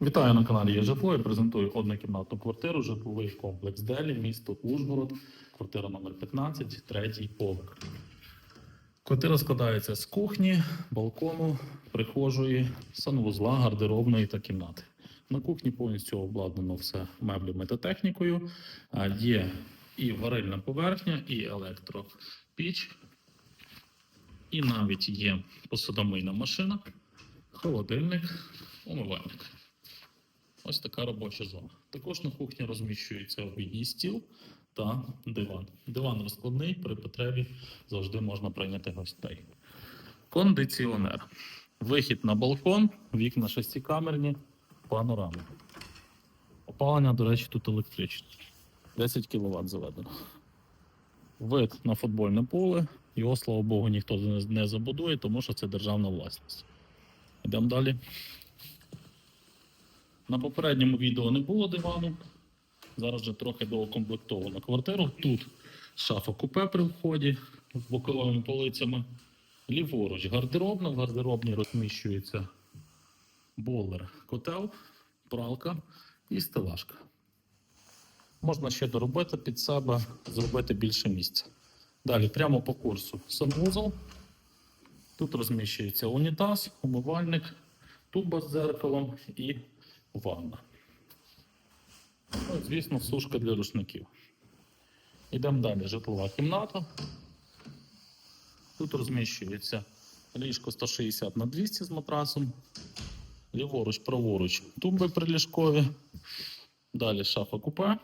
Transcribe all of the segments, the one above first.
Вітаю на каналі «Є житло. Я презентую однокімнатну квартиру, житловий комплекс Делі, місто Ужгород, квартира номер 15, третій поверх. Квартира складається з кухні, балкону, прихожої, санвузла, гардеробної та кімнати. На кухні повністю обладнано все меблями та технікою. Є і варильна поверхня, і електропіч, і навіть є посудомийна машина, холодильник, умивальник. Ось така робоча зона. Також на кухні розміщується обідній стіл та диван. Диван розкладний, при потребі завжди можна прийняти гостей. Кондиціонер. Вихід на балкон, вікна шестикамерні, панорами. Опалення, до речі, тут електричне. 10 кВт заведено. Вид на футбольне поле. Його, слава Богу, ніхто не- забудує, тому що це державна власність. Йдемо далі. На попередньому відео не було дивану. Зараз вже трохи доукомплектовано квартиру. Тут шафа купе при вході з боковими полицями. Ліворуч гардеробна. В гардеробній розміщується бойлер, котел, пралка і стелажка. Можна ще доробити під себе, зробити більше місця. Далі, прямо по курсу санвузол. Тут розміщується унітаз, умивальник, туба з дзеркалом і ванна. Ну, звісно, сушка для рушників. Йдемо далі. Житлова кімната. Тут розміщується ліжко 160 на 200 з матрасом. Ліворуч, праворуч, туби приліжкові. Далі шафа купе,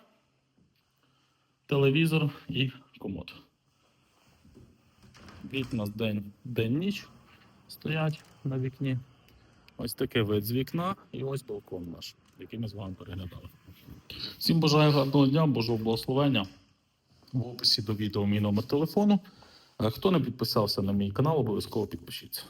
телевізор і комод. Вікна день, день-ніч стоять на вікні. Ось такий вид з вікна і ось балкон наш, який ми з вами переглядали. Всім бажаю гарного дня, Божого благословення. В описі до відео мій номер телефону. Хто не підписався на мій канал, обов'язково підпишіться.